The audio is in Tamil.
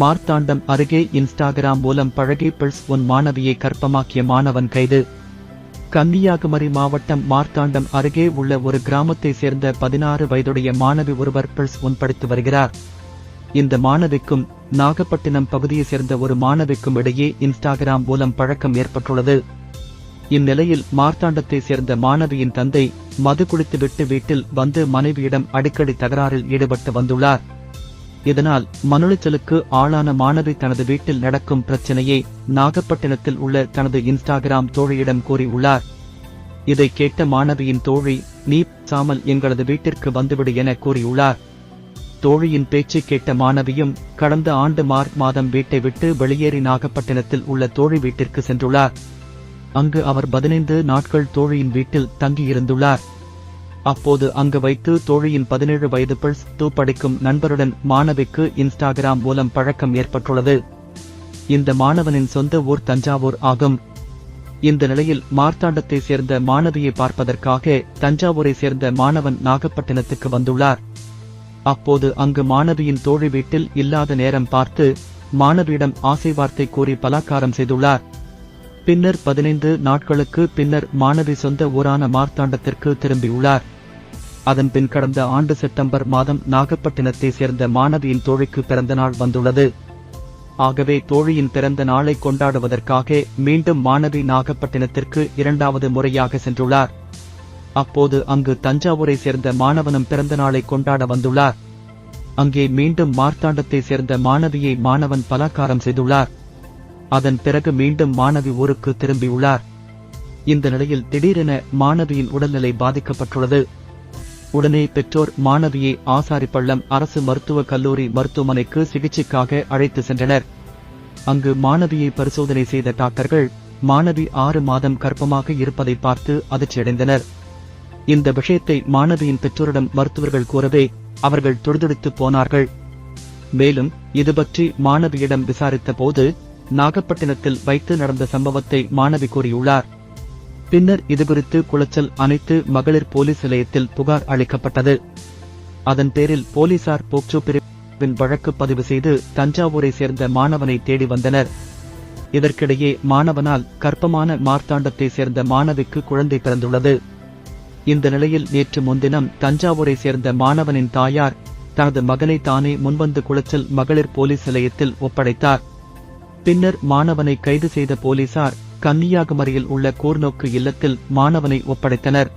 மார்த்தாண்டம் அருகே இன்ஸ்டாகிராம் மூலம் பழகி பிள்ஸ் உன் மாணவியை கற்பமாக்கிய மாணவன் கைது. கன்னியாகுமரி மாவட்டம் மார்த்தாண்டம் அருகே உள்ள ஒரு கிராமத்தை சேர்ந்த பதினாறு வயதுடைய மாணவி ஒருவர் பிள்ஸ் ஒன் படித்து வருகிறார். இந்த மாணவிக்கும் நாகப்பட்டினம் பகுதியை சேர்ந்த ஒரு மாணவிக்கும் இடையே இன்ஸ்டாகிராம் மூலம் பழக்கம் ஏற்பட்டுள்ளது. இந்நிலையில் மார்த்தாண்டத்தை சேர்ந்த மாணவியின் தந்தை மது குடித்துவிட்டு வீட்டில் வந்து மனைவியிடம் அடிக்கடி தகராறில் ஈடுபட்டு வந்துள்ளார். இதனால் மனுளைச்சலுக்கு ஆளான மாணவி தனது வீட்டில் நடக்கும் பிரச்சனையை நாகப்பட்டினத்தில் உள்ள தனது இன்ஸ்டாகிராம் தோழியிடம் கூறியுள்ளார். இதை கேட்ட மாணவியின் தோழி நீ சாமல் எங்களது வீட்டிற்கு வந்துவிடு என கூறியுள்ளார். தோழியின் பேச்சை கேட்ட மாணவியும் கடந்த ஆண்டு மார்ச் மாதம் வீட்டை விட்டு வெளியேறி நாகப்பட்டினத்தில் உள்ள தோழி வீட்டிற்கு சென்றுள்ளார். அங்கு அவர் பதினைந்து நாட்கள் தோழியின் வீட்டில் தங்கியிருந்துள்ளார். அப்போது அங்கு வைத்து தோழியின் பதினேழு வயது பிள்ஸ் டூ படிக்கும் நண்பருடன் மாணவிக்கு இன்ஸ்டாகிராம் மூலம் பழக்கம் ஏற்பட்டுள்ளது. இந்த மாணவனின் சொந்த ஊர் தஞ்சாவூர் ஆகும். இந்த நிலையில் மார்த்தாண்டத்தை சேர்ந்த மாணவியை பார்ப்பதற்காக தஞ்சாவூரை சேர்ந்த மாணவன் நாகப்பட்டினத்துக்கு வந்துள்ளார். அப்போது அங்கு மாணவியின் தோழி வீட்டில் இல்லாத நேரம் பார்த்து மாணவியிடம் ஆசை வார்த்தை கூறி பலாக்காரம் செய்துள்ளார். பின்னர் பதினைந்து நாட்களுக்கு பின்னர் மாணவி சொந்த ஊரான மார்த்தாண்டத்திற்கு திரும்பியுள்ளார். அதன் பின் கடந்த ஆண்டு செப்டம்பர் மாதம் நாகப்பட்டினத்தை சேர்ந்த மாணவியின் தோழிக்கு பிறந்த நாள் வந்துள்ளது. ஆகவே தோழியின் பிறந்த நாளை கொண்டாடுவதற்காக மீண்டும் மாணவி நாகப்பட்டினத்திற்கு இரண்டாவது முறையாக சென்றுள்ளார். அப்போது அங்கு தஞ்சாவூரை சேர்ந்த மாணவனும் பிறந்த நாளை கொண்டாட வந்துள்ளார். அங்கே மீண்டும் மார்த்தாண்டத்தை சேர்ந்த மாணவியை மாணவன் பலாக்காரம் செய்துள்ளார். அதன் பிறகு மீண்டும் மாணவி ஊருக்கு திரும்பியுள்ளார். இந்த நிலையில் திடீரென மாணவியின் உடல்நிலை பாதிக்கப்பட்டுள்ளது. உடனே பெற்றோர் மாணவியை ஆசாரிப்பள்ளம் அரசு மருத்துவக் கல்லூரி மருத்துவமனைக்கு சிகிச்சைக்காக அழைத்து சென்றனர். அங்கு மாணவியை பரிசோதனை செய்த டாக்டர்கள் மாணவி ஆறு மாதம் கர்ப்பமாக இருப்பதை பார்த்து அதிர்ச்சியடைந்தனர். இந்த விஷயத்தை மாணவியின் பெற்றோரிடம் மருத்துவர்கள் கூறவே அவர்கள் துடிதுடித்து போனார்கள். மேலும் இதுபற்றி மாணவியிடம் விசாரித்த போது நாகப்பட்டினத்தில் வைத்து நடந்த சம்பவத்தை மாணவி கூறியுள்ளார். பின்னர் இதுகுறித்து குளச்சல் அனைத்து மகளிர் போலீஸ் நிலையத்தில் புகார் அளிக்கப்பட்டது. அதன் பேரில் போலீசார் போக்சோ பிரிவின் வழக்கு பதிவு செய்து தஞ்சாவூரை சேர்ந்த மாணவனை தேடி வந்தனர். இதற்கிடையே மாணவனால் கற்பமான மார்த்தாண்டத்தை சேர்ந்த மாணவிக்கு குழந்தை பிறந்துள்ளது. இந்த நிலையில் நேற்று முன்தினம் தஞ்சாவூரை சேர்ந்த மாணவனின் தாயார் தனது மகனை தானே முன்வந்து குளச்சல் மகளிர் போலீஸ் நிலையத்தில் ஒப்படைத்தார். பின்னர் மாணவனை கைது செய்த போலீசார் கன்னியாகுமரியில் உள்ள கூர்நோக்கு இல்லத்தில் மாணவனை ஒப்படைத்தனர்.